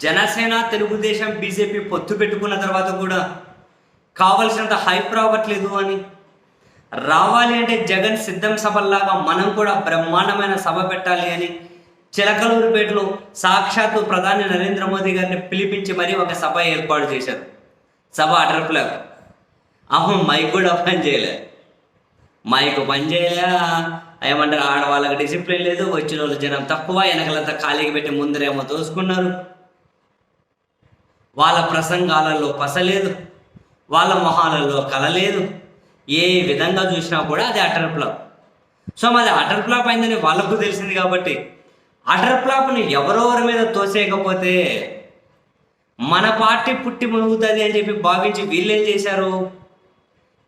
Janasena Telugu Desam BJP పొత్తు పెట్టుకున్న తర్వాత కూడా కావలసినంత హైప్ రావట్లేదు అని. రావాలి అంటే జగన్ సిద్ధం సభల్లాగా మనం కూడా బ్రహ్మాండమైన సభ పెట్టాలి అని చిలకలూరుపేటలో సాక్షాత్తు ప్రధాని నరేంద్ర మోదీ గారిని పిలిపించి మరీ ఒక సభ ఏర్పాటు చేశారు. సభ అటర్పులో అహో మైక్ కూడా పని చేయలే. మైక్ పని చేయలే. ఏమంటారు ఆడవాళ్ళకి డిసిప్లిన్ లేదు వచ్చిన వాళ్ళు జనం తక్కువ వెనకలంతా ఖాళీకి పెట్టి ముందరేమో దోసుకున్నారు వాళ్ళ ప్రసంగాలలో పసలేదు. వాళ్ళ మొహాలలో కలలేదు. ఏ విధంగా చూసినా కూడా అది అటర్ ఫ్లాప్. సో మాది అటర్ ఫ్లాప్ అయిందని వాళ్ళకు తెలిసింది కాబట్టి అటర్ ఫ్లాప్ని ఎవరెవరి మీద తోసేయకపోతే మన పార్టీ పుట్టి మునుగుతుంది అని చెప్పి భావించి వీళ్ళేం చేశారు?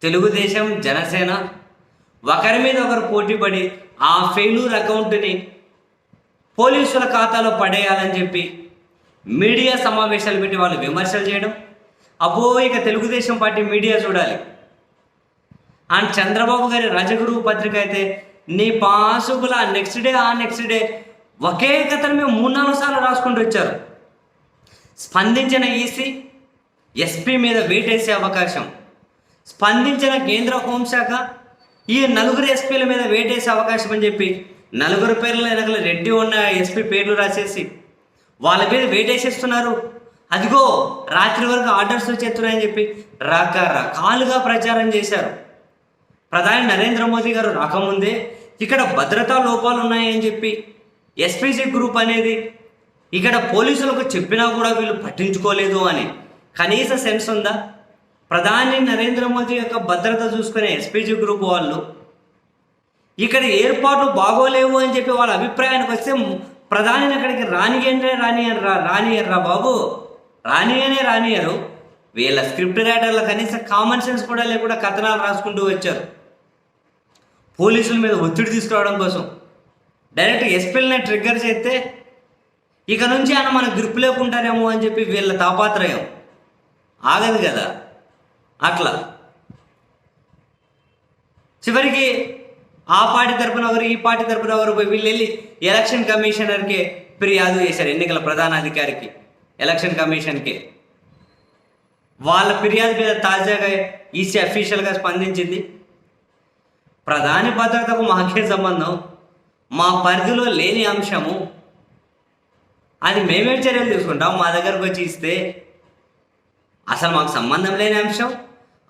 తెలుగుదేశం జనసేన ఒకరి మీద ఒకరు పోటీపడి ఆ ఫెయిల్యూర్ అకౌంట్ని పోలీసుల ఖాతాలో పడేయాలని చెప్పి మీడియా సమావేశాలు పెట్టి వాళ్ళు విమర్శలు చేయడం అబ్బో ఇక తెలుగుదేశం పార్టీ మీడియా చూడాలి. అండ్ చంద్రబాబు గారి రజగురువు పత్రిక అయితే నీ పాసుకుల నెక్స్ట్ డే ఆ నెక్స్ట్ డే ఒకే కథను మేము మూడు నాలుగు సార్లు రాసుకుంటూ వచ్చారు. స్పందించిన ఈసీ ఎస్పీ మీద వేటేసే అవకాశం. స్పందించిన కేంద్ర హోంశాఖ ఈ నలుగురు ఎస్పీల మీద వేటేసే అవకాశం అని చెప్పి నలుగురు పేర్ల వెనకల రెడ్డి ఉన్న ఎస్పీ పేర్లు రాసేసి. వాళ్ళ మీద వేటేసేస్తున్నారు అదిగో రాత్రి వరకు ఆర్డర్స్ వచ్చేస్తున్నాయని చెప్పి రకరకాలుగా ప్రచారం చేశారు. ప్రధాని నరేంద్ర మోదీ గారు రాకముందే ఇక్కడ భద్రతా లోపాలు ఉన్నాయని చెప్పి ఎస్పీసీ గ్రూప్ అనేది ఇక్కడ పోలీసులకు చెప్పినా కూడా వీళ్ళు పట్టించుకోలేదు అని. కనీస సెన్స్ ఉందా? ప్రధాని నరేంద్ర మోదీ యొక్క భద్రత చూసుకునే ఎస్పీజీ గ్రూప్ వాళ్ళు ఇక్కడ ఏర్పాట్లు బాగోలేవు అని చెప్పి వాళ్ళ అభిప్రాయానికి వస్తే ప్రధాని అక్కడికి రానియంటే రానియరు రా రానియర్రా బాబు. రానియనే రానియరు. వీళ్ళ స్క్రిప్ట్ రైటర్లు కనీసం కామన్ సెన్స్ కూడా లేకుండా కథనాలు రాసుకుంటూ వచ్చారు. పోలీసుల మీద ఒత్తిడి తీసుకురావడం కోసం. డైరెక్ట్ ఎస్పీలనే ట్రిగ్గర్ చేస్తే ఇక నుంచి ఆయన మన గ్రిప్ లేకుంటారేమో అని చెప్పి వీళ్ళ తాపాత్రయం. ఆగదు కదా. అట్లా. చివరికి ఆ పార్టీ తరపున ఒకరు ఈ పార్టీ తరపున ఒకరు పోయి వీళ్ళు వెళ్ళి ఎలక్షన్ కమిషనర్కి ఫిర్యాదు చేశారు ఎన్నికల ప్రధానాధికారికి. ఎలక్షన్ కమిషన్కి. వాళ్ళ ఫిర్యాదు మీద తాజాగా ఈసీ అఫీషియల్గా స్పందించింది. ప్రధాని భద్రతకు మాకే సంబంధం. మా పరిధిలో లేని అంశము. అది మేమే చర్యలు తీసుకుంటాం. మా దగ్గరకు వచ్చి ఇస్తే అసలు మాకు సంబంధం లేని అంశం.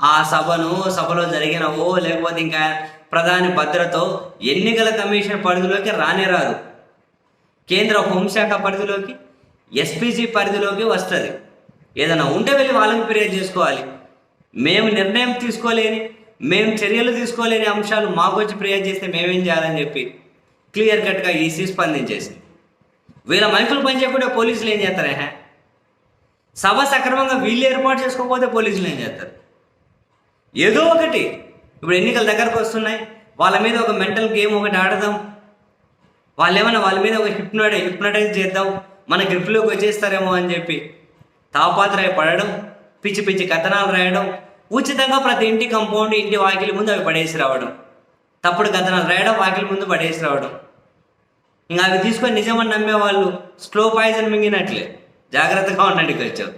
ఆ సభను సభలో జరిగిన ఓ లేకపోతే ఇంకా ప్రధాని భద్రతో ఎన్నికల కమిషన్ పరిధిలోకి రానే రాదు. కేంద్ర హోంశాఖ పరిధిలోకి ఎస్పీసీ పరిధిలోకి వస్తుంది. ఏదైనా ఉంటే వెళ్ళి వాళ్ళకి ఫిర్యాదు చేసుకోవాలి. మేము నిర్ణయం తీసుకోలేని మేము చర్యలు తీసుకోలేని అంశాలు మాకు వచ్చి ఫిర్యాదు చేస్తే మేమేం చేయాలని చెప్పి క్లియర్ కట్గా ఈసీ స్పందించేసింది. వీళ్ళ మైకులు పనిచేయకుండా పోలీసులు ఏం చేస్తారు? హే? సభ సక్రమంగా వీళ్ళు ఏర్పాటు చేసుకోకపోతే పోలీసులు ఏం చేస్తారు? ఏదో ఒకటి ఇప్పుడు ఎన్నికల దగ్గరకు వస్తున్నాయి. వాళ్ళ మీద ఒక మెంటల్ గేమ్ ఒకటి ఆడదాం. వాళ్ళు ఏమైనా వాళ్ళ మీద ఒక హిప్నోటై హిప్నటైజ్ చేద్దాం. మన గ్రిప్లోకి వచ్చేస్తారేమో అని చెప్పి తాపాత్రయ పడడం పిచ్చి పిచ్చి కథనాలు రాయడం ఉచితంగా ప్రతి ఇంటి కంపౌండ్ ఇంటి వాకిలి ముందు అవి పడేసి రావడం. తప్పుడు కథనాలు రాయడం వాకిలి ముందు పడేసి రావడం. ఇంకా అవి తీసుకొని నిజమని నమ్మే వాళ్ళు స్లో పాయిజన్ మింగినట్లే. జాగ్రత్తగా ఉండండి కొంచెం.